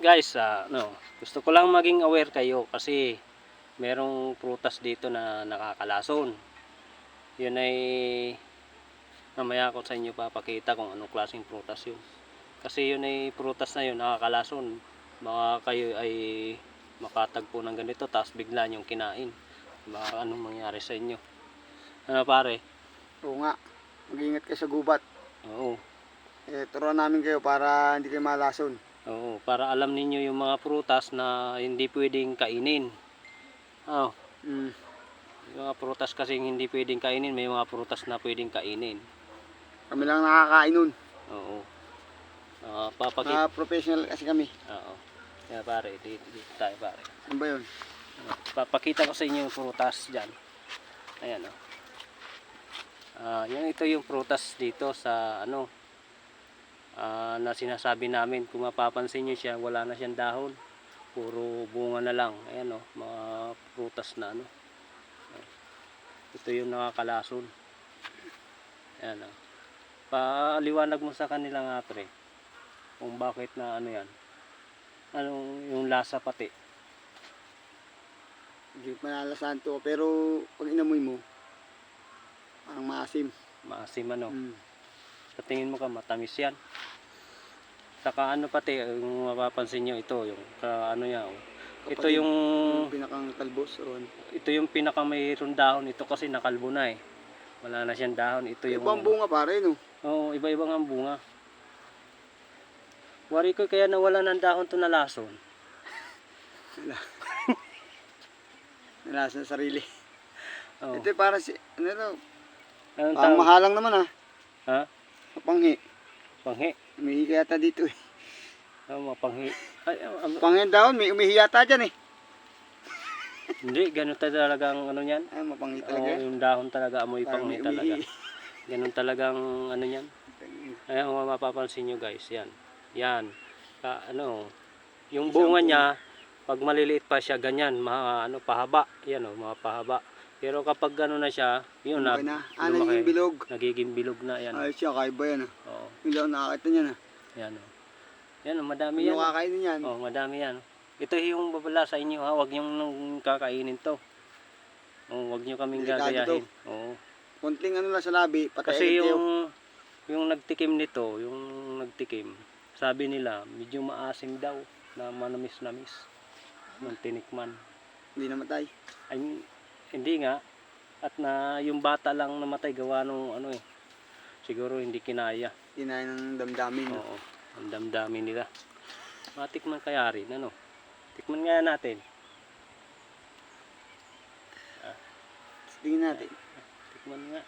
guys, ah, no, gusto ko lang maging aware kayo kasi merong prutas dito na nakakalason. Yun ay mamaya ko sa inyo papakita kung anong klaseng prutas yun. Kasi yun ay prutas na yun nakakalason. Baka kayo ay makatagpo ng ganito tapos bigla niyong kinain. Baka anong mangyari sa inyo. Ano pare? Oo nga. Mag-ingat kayo sa gubat. Oo. Eh, turuan namin kayo para hindi kayo malason. Oo, para alam ninyo yung mga prutas na hindi pwedeng kainin. Oh, Mm. yung mga prutas kasi hindi pwedeng kainin, may mga prutas na pwedeng kainin. Kami lang nakakain nun. Oo. Ah, papakit. Mga professional kasi kami. Oo. Kaya pare, dito, dito tayo pare. Ano ba yun? Ah, Papakita ko sa inyo yung prutas diyan. Ayan oh. Ah, yan ito yung prutas dito sa ano ah, na sinasabi namin kung mapapansin niyo siya wala na siyang dahon. Puro bunga na lang. Ayan oh mga prutas na ano ito yung nakakalason. Ayan oh paaliwanag mo sa kanila nga pre kung bakit na ano yan. Anong yung lasa pati? Hindi malalasan to. Pero pag inamoy mo, parang maasim. maasim ano? Mm. Sa tingin mo ka matamis yan. Saka ano pati, yung mapapansin nyo ito, yung ka, ano yan. oh. Ito yung Yung pinakang talbos o ano. ito yung pinaka mayroon dahon ito kasi nakalbo na eh. Wala na siyang dahon. Ito yung Ibang bunga pare, no? Oo, iba-iba ang bunga. Wari ko kaya nawala ng dahon to na lason. Nalasa sa sarili. Oh. Ito parang si, ano to? Parang tawag? mahalang naman ah. Ha? Mapanghi. Panghi. Umihi yata dito eh. Oh, mapanghi. Ay, ah, ah, Panghi daon, may umihi yata dyan eh. hindi, ganun talaga ang ano yan. Ay, mapanghi Oo, talaga. yung dahon talaga amoy Parang panghi may talaga. umihi. Ganun talagang ano yan. Ayan kung mapapansin nyo guys, yan. Yan. Ka, ano, yung bunga niya, pag maliliit pa siya, ganyan, mga ano, pahaba. Yan o, mga pahaba. Pero kapag ano na siya, yun na, Okay na. Ah, lumaki. naging bilog. nagiging bilog na yan. Ay, siya, kaiba yan ah. Oo, Hindi ako nakakita niyan ah. yan o. Yan o, madami yan. kakainin yan? Oh, madami yan. Ito yung babala sa inyo ha, wag niyong nang kakainin to. Oh, wag niyo kaming Delikado gagayahin. Oo. Konting ano lang sa labi, patay Kasi yung yung nagtikim nito, yung nagtikim, sabi nila medyo maasim daw na manamis-namis ng tinikman. Hindi namatay. Ay, hindi nga at na yung bata lang namatay gawa nung ano eh. Siguro hindi kinaya. Kinain ng damdamin. Oo. Ang damdamin nila. Matikman kaya rin ano. Tikman nga natin. Tingin natin. Tikman nga.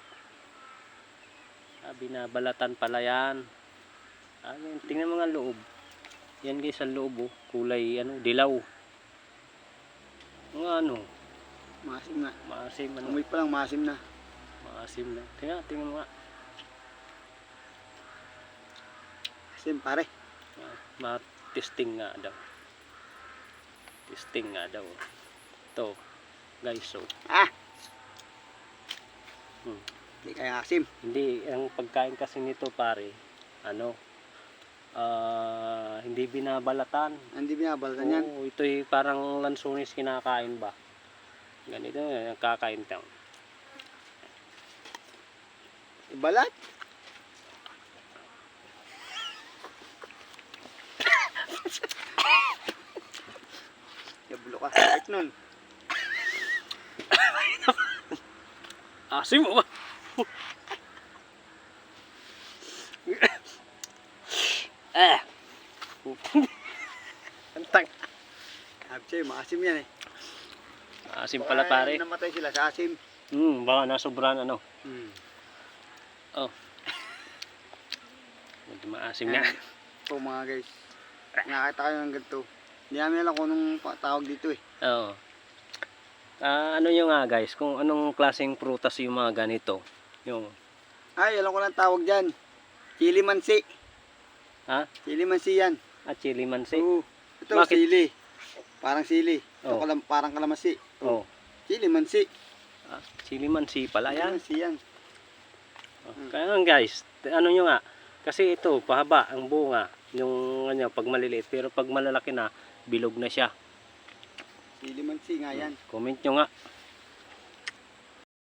Ah, binabalatan pala yan. Ah, yan. Tingnan mo nga loob. Yan guys ang loob oh. Kulay ano, dilaw. Mga ano, Maasim na. maasim ano, Amoy pa lang, maasim na. maasim na. Tingnan, tingnan mo nga. Asim pare. Ah, Ma-testing nga daw. Testing nga daw. Ito, guys, so. Ah! Hmm. Hindi kaya asim. Hindi, ang pagkain kasi nito pare, ano, ah, hindi binabalatan. Hindi binabalatan yan. Oo, ito'y parang lansunis kinakain ba? Ganito, yung kakain tang. Ibalat. Yabulo ka. Kahit nun. Asim mo ba? ah. Antang. Sabi sa'yo, maasim yan eh. Asim pala pare. Namatay sila sa asim. Hmm, baka nasobran ano. Hmm. Oh. Medyo maasim nga. Ito mga guys. Nakakita kayo ng ganito. Hindi namin alam kung anong pa- tawag dito eh. Oo. Ah, ano yung nga guys, kung anong klaseng prutas yung mga ganito. Yung, Ay, alam ko lang tawag dyan. Chili mansi. ha? Chili mansi yan. Ah, chili mansi. Oo. Ito, Bakit? sili. Parang sili. Oh. kalam, parang kalamansi. Oh. Chili mansi. Ah, chili mansi pala Chili yan. mansi yan. Oh. Kaya nga guys, ano nyo nga, kasi ito, pahaba ang bunga. Yung ano, pag maliliit. Pero pag malalaki na, bilog na siya. Silimansi nga yan. Comment nyo nga.